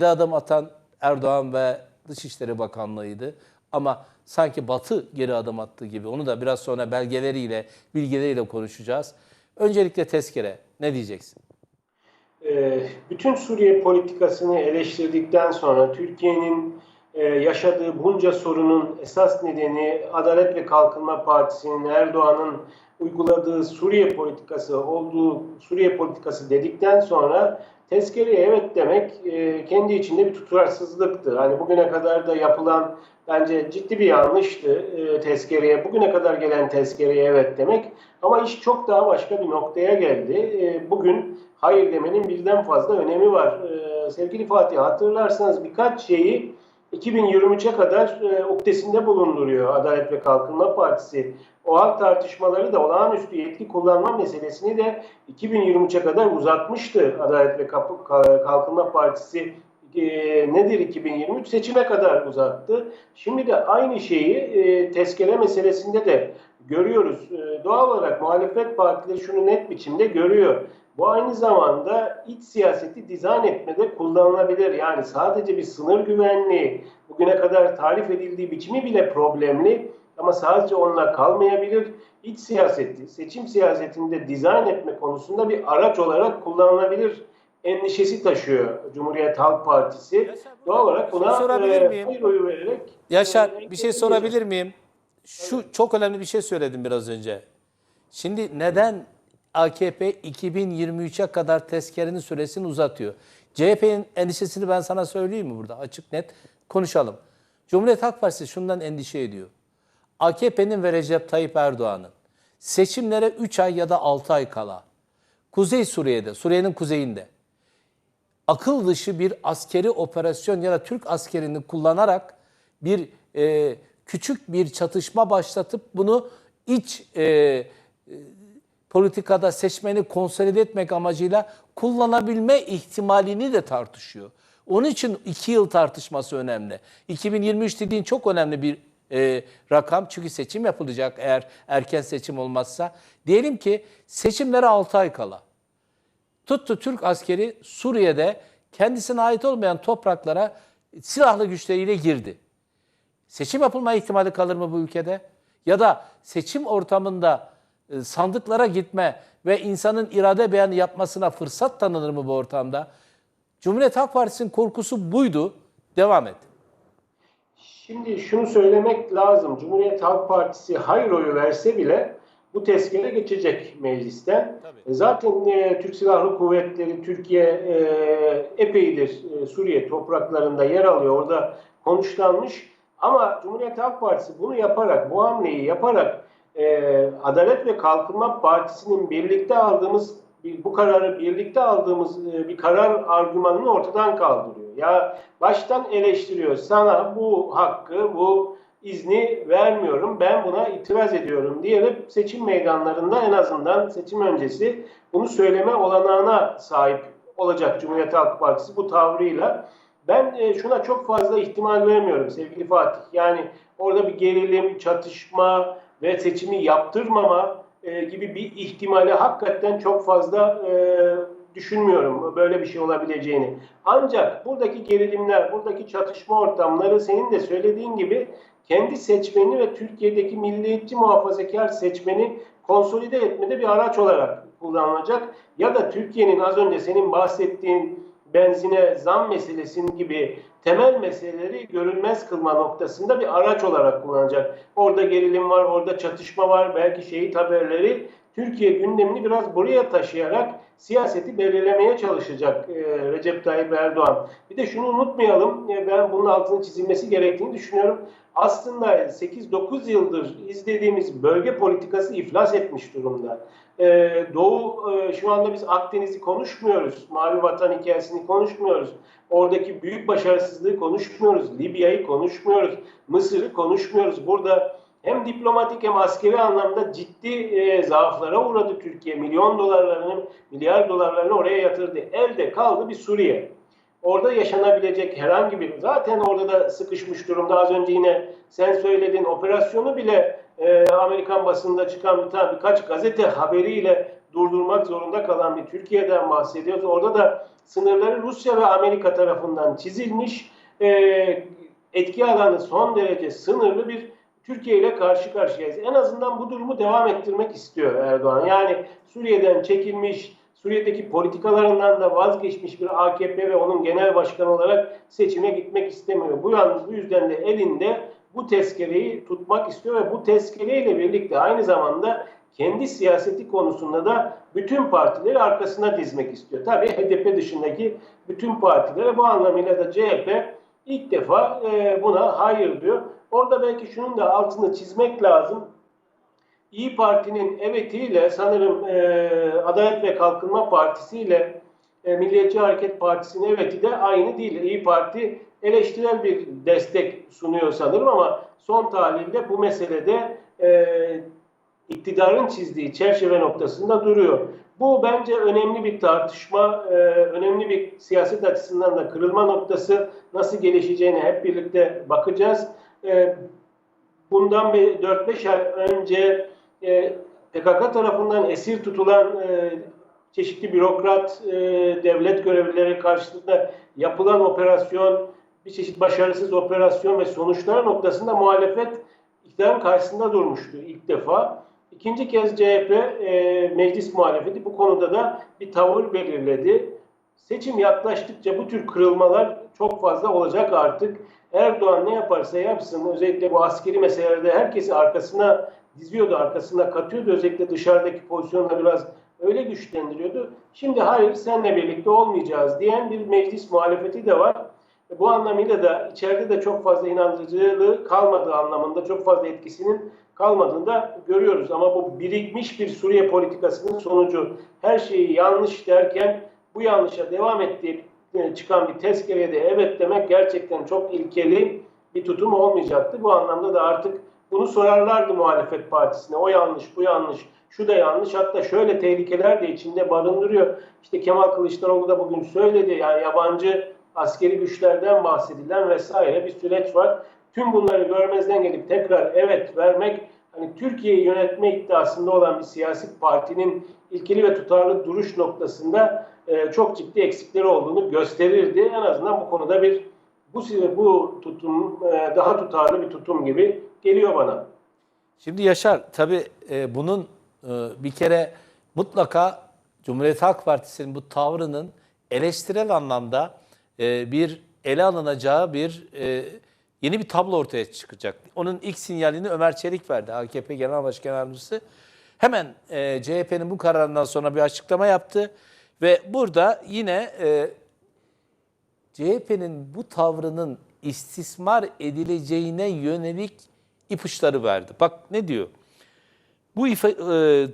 Bir adım atan Erdoğan ve Dışişleri Bakanlığı'ydı. Ama sanki Batı geri adım attı gibi. Onu da biraz sonra belgeleriyle, bilgileriyle konuşacağız. Öncelikle tezkere ne diyeceksin? Ee, bütün Suriye politikasını eleştirdikten sonra Türkiye'nin e, yaşadığı bunca sorunun esas nedeni Adalet ve Kalkınma Partisi'nin Erdoğan'ın uyguladığı Suriye politikası olduğu Suriye politikası dedikten sonra tezkereye evet demek e, kendi içinde bir tutarsızlıktı. Hani bugüne kadar da yapılan bence ciddi bir yanlıştı e, tezkereye. Bugüne kadar gelen tezkereye evet demek. Ama iş çok daha başka bir noktaya geldi. E, bugün hayır demenin birden fazla önemi var. Sevgili Fatih hatırlarsanız birkaç şeyi 2023'e kadar e, uktesinde bulunduruyor Adalet ve Kalkınma Partisi. O hak tartışmaları da olağanüstü yetki kullanma meselesini de 2023'e kadar uzatmıştı Adalet ve Kalkınma Partisi. E, nedir 2023? Seçime kadar uzattı. Şimdi de aynı şeyi e, tezkere meselesinde de görüyoruz. E, doğal olarak muhalefet partileri şunu net biçimde görüyor. Bu aynı zamanda iç siyaseti dizayn etmede kullanılabilir. Yani sadece bir sınır güvenliği, bugüne kadar tarif edildiği biçimi bile problemli ama sadece onunla kalmayabilir. İç siyaseti, seçim siyasetinde dizayn etme konusunda bir araç olarak kullanılabilir endişesi taşıyor Cumhuriyet Halk Partisi. Doğal olarak buna sorabilir e, miyim? hayır oyu vererek Yaşar e, bir şey sorabilir miyim? Şu çok önemli bir şey söyledim biraz önce. Şimdi neden AKP 2023'e kadar tezkerenin süresini uzatıyor? CHP'nin endişesini ben sana söyleyeyim mi burada? Açık net konuşalım. Cumhuriyet Halk Partisi şundan endişe ediyor. AKP'nin ve Recep Tayyip Erdoğan'ın seçimlere 3 ay ya da 6 ay kala Kuzey Suriye'de, Suriye'nin kuzeyinde akıl dışı bir askeri operasyon ya da Türk askerini kullanarak bir e, küçük bir çatışma başlatıp bunu iç e, politikada seçmeni konsolide etmek amacıyla kullanabilme ihtimalini de tartışıyor. Onun için iki yıl tartışması önemli. 2023 dediğin çok önemli bir e, rakam çünkü seçim yapılacak eğer erken seçim olmazsa. Diyelim ki seçimlere 6 ay kala. Tuttu Türk askeri Suriye'de kendisine ait olmayan topraklara silahlı güçleriyle girdi. Seçim yapılma ihtimali kalır mı bu ülkede? Ya da seçim ortamında sandıklara gitme ve insanın irade beyanı yapmasına fırsat tanınır mı bu ortamda? Cumhuriyet Halk Partisi'nin korkusu buydu. Devam et. Şimdi şunu söylemek lazım. Cumhuriyet Halk Partisi hayır oyu verse bile bu tezkere geçecek meclisten. Tabii. E, Zaten e, Türk Silahlı Kuvvetleri Türkiye e, epeydir e, Suriye topraklarında yer alıyor. Orada konuşlanmış. Ama Cumhuriyet Halk Partisi bunu yaparak, bu hamleyi yaparak e, Adalet ve Kalkınma Partisi'nin birlikte aldığımız bu kararı birlikte aldığımız e, bir karar argümanını ortadan kaldırıyor. Ya baştan eleştiriyor. Sana bu hakkı, bu izni vermiyorum. Ben buna itiraz ediyorum diyerek seçim meydanlarında en azından seçim öncesi bunu söyleme olanağına sahip olacak Cumhuriyet Halk Partisi bu tavrıyla. Ben e, şuna çok fazla ihtimal vermiyorum sevgili Fatih. Yani orada bir gerilim, çatışma ve seçimi yaptırmama e, gibi bir ihtimali hakikaten çok fazla e, düşünmüyorum böyle bir şey olabileceğini. Ancak buradaki gerilimler, buradaki çatışma ortamları senin de söylediğin gibi kendi seçmeni ve Türkiye'deki milliyetçi muhafazakar seçmeni konsolide etmede bir araç olarak kullanılacak. Ya da Türkiye'nin az önce senin bahsettiğin benzine zam meselesinin gibi temel meseleleri görünmez kılma noktasında bir araç olarak kullanacak. Orada gerilim var, orada çatışma var, belki şehit haberleri Türkiye gündemini biraz buraya taşıyarak siyaseti belirlemeye çalışacak e, Recep Tayyip Erdoğan. Bir de şunu unutmayalım, e, ben bunun altını çizilmesi gerektiğini düşünüyorum. Aslında 8-9 yıldır izlediğimiz bölge politikası iflas etmiş durumda. E, Doğu, şu anda biz Akdeniz'i konuşmuyoruz, Mavi Vatan hikayesini konuşmuyoruz. Oradaki büyük başarısızlığı konuşmuyoruz, Libya'yı konuşmuyoruz, Mısır'ı konuşmuyoruz. Burada hem diplomatik hem askeri anlamda ciddi e, zaaflara uğradı Türkiye. Milyon dolarlarını, milyar dolarlarını oraya yatırdı. Elde kaldı bir Suriye. Orada yaşanabilecek herhangi bir, zaten orada da sıkışmış durumda. Az önce yine sen söyledin operasyonu bile e, Amerikan basında çıkan bir tane birkaç gazete haberiyle durdurmak zorunda kalan bir Türkiye'den bahsediyoruz. Orada da sınırları Rusya ve Amerika tarafından çizilmiş, e, etki alanı son derece sınırlı bir Türkiye ile karşı karşıyayız. En azından bu durumu devam ettirmek istiyor Erdoğan. Yani Suriye'den çekilmiş, Suriye'deki politikalarından da vazgeçmiş bir AKP ve onun genel başkanı olarak seçime gitmek istemiyor. Bu yalnız bu yüzden de elinde bu tezkereyi tutmak istiyor ve bu tezkereyle birlikte aynı zamanda kendi siyaseti konusunda da bütün partileri arkasına dizmek istiyor. Tabii HDP dışındaki bütün partilere bu anlamıyla da CHP ilk defa e, buna hayır diyor. Orada belki şunun da altını çizmek lazım. İyi Parti'nin evetiyle sanırım e, Adalet ve Kalkınma Partisi ile e, Milliyetçi Hareket Partisi'nin eveti de aynı değil. İyi Parti eleştirel bir destek sunuyor sanırım ama son tahlilde bu meselede e, iktidarın çizdiği çerçeve noktasında duruyor. Bu bence önemli bir tartışma, e, önemli bir siyaset açısından da kırılma noktası nasıl gelişeceğine hep birlikte bakacağız. E, bundan bir 4-5 ay önce e, PKK tarafından esir tutulan çeşitli bürokrat, devlet görevlileri karşısında yapılan operasyon, bir çeşit başarısız operasyon ve sonuçlar noktasında muhalefet iktidarın karşısında durmuştu ilk defa. İkinci kez CHP e, meclis muhalefeti bu konuda da bir tavır belirledi. Seçim yaklaştıkça bu tür kırılmalar çok fazla olacak artık. Erdoğan ne yaparsa yapsın özellikle bu askeri meselelerde herkesi arkasına diziyordu, arkasına katıyordu. Özellikle dışarıdaki pozisyonla biraz öyle güçlendiriyordu. Şimdi hayır senle birlikte olmayacağız diyen bir meclis muhalefeti de var. Bu anlamıyla da içeride de çok fazla inandırıcılığı kalmadığı anlamında çok fazla etkisinin kalmadığını da görüyoruz. Ama bu birikmiş bir Suriye politikasının sonucu her şeyi yanlış derken bu yanlışa devam ettiği çıkan bir tezkereye de evet demek gerçekten çok ilkeli bir tutum olmayacaktı. Bu anlamda da artık bunu sorarlardı muhalefet partisine. O yanlış, bu yanlış, şu da yanlış. Hatta şöyle tehlikeler de içinde barındırıyor. İşte Kemal Kılıçdaroğlu da bugün söyledi. Yani yabancı askeri güçlerden bahsedilen vesaire bir süreç var. Tüm bunları görmezden gelip tekrar evet vermek hani Türkiye'yi yönetme iddiasında olan bir siyasi partinin ilkeli ve tutarlı duruş noktasında e, çok ciddi eksikleri olduğunu gösterirdi. En azından bu konuda bir bu bu tutum e, daha tutarlı bir tutum gibi geliyor bana. Şimdi Yaşar tabii e, bunun e, bir kere mutlaka Cumhuriyet Halk Partisi'nin bu tavrının eleştirel anlamda e, bir ele alınacağı bir e, yeni bir tablo ortaya çıkacak. Onun ilk sinyalini Ömer Çelik verdi, AKP Genel Başkan Yardımcısı. Hemen e, CHP'nin bu kararından sonra bir açıklama yaptı ve burada yine e, CHP'nin bu tavrının istismar edileceğine yönelik ipuçları verdi. Bak ne diyor? Bu ifa- e,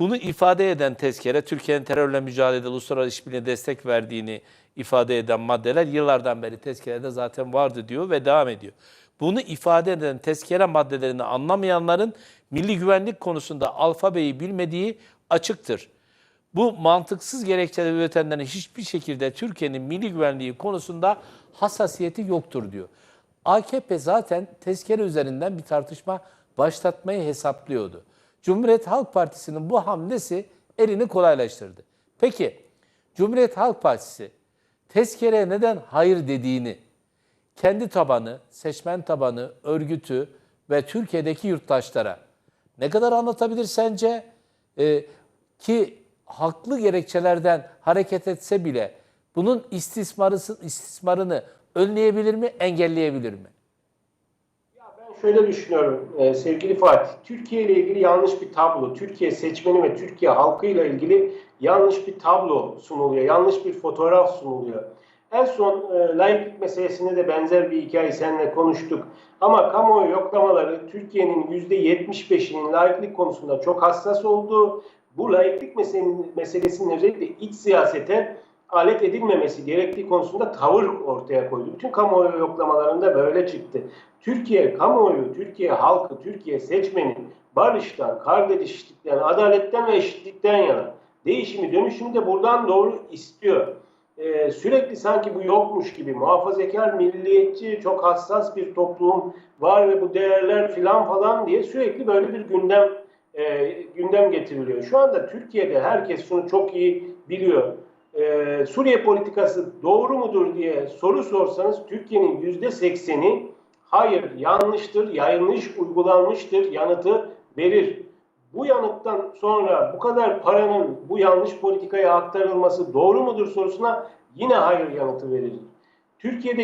bunu ifade eden tezkere Türkiye'nin terörle mücadelede uluslararası işbirliğine destek verdiğini ifade eden maddeler yıllardan beri tezkerede zaten vardı diyor ve devam ediyor. Bunu ifade eden tezkere maddelerini anlamayanların milli güvenlik konusunda alfabeyi bilmediği açıktır. Bu mantıksız gerekçeler üretenlerin hiçbir şekilde Türkiye'nin milli güvenliği konusunda hassasiyeti yoktur diyor. AKP zaten tezkere üzerinden bir tartışma başlatmayı hesaplıyordu. Cumhuriyet Halk Partisi'nin bu hamlesi elini kolaylaştırdı. Peki Cumhuriyet Halk Partisi tezkereye neden hayır dediğini kendi tabanı, seçmen tabanı, örgütü ve Türkiye'deki yurttaşlara ne kadar anlatabilir sence? Ee, ki haklı gerekçelerden hareket etse bile bunun istismarı, istismarını önleyebilir mi, engelleyebilir mi? Şöyle düşünüyorum e, sevgili Fatih. Türkiye ile ilgili yanlış bir tablo, Türkiye seçmeni ve Türkiye halkıyla ilgili yanlış bir tablo sunuluyor, yanlış bir fotoğraf sunuluyor. En son e, laiklik meselesinde de benzer bir hikaye seninle konuştuk. Ama kamuoyu yoklamaları Türkiye'nin %75'inin laiklik konusunda çok hassas olduğu, bu laiklik meselesinin özellikle iç siyasete alet edilmemesi gerektiği konusunda tavır ortaya koydu. Bütün kamuoyu yoklamalarında böyle çıktı. Türkiye kamuoyu, Türkiye halkı, Türkiye seçmeni barıştan, kardeşlikten, adaletten ve eşitlikten yana değişimi, dönüşümü de buradan doğru istiyor. Ee, sürekli sanki bu yokmuş gibi muhafazakar, milliyetçi, çok hassas bir toplum var ve bu değerler filan falan diye sürekli böyle bir gündem e, gündem getiriliyor. Şu anda Türkiye'de herkes şunu çok iyi biliyor. E, Suriye politikası doğru mudur diye soru sorsanız Türkiye'nin yüzde sekseni hayır yanlıştır, yanlış uygulanmıştır yanıtı verir. Bu yanıttan sonra bu kadar paranın bu yanlış politikaya aktarılması doğru mudur sorusuna yine hayır yanıtı verir. Türkiye'de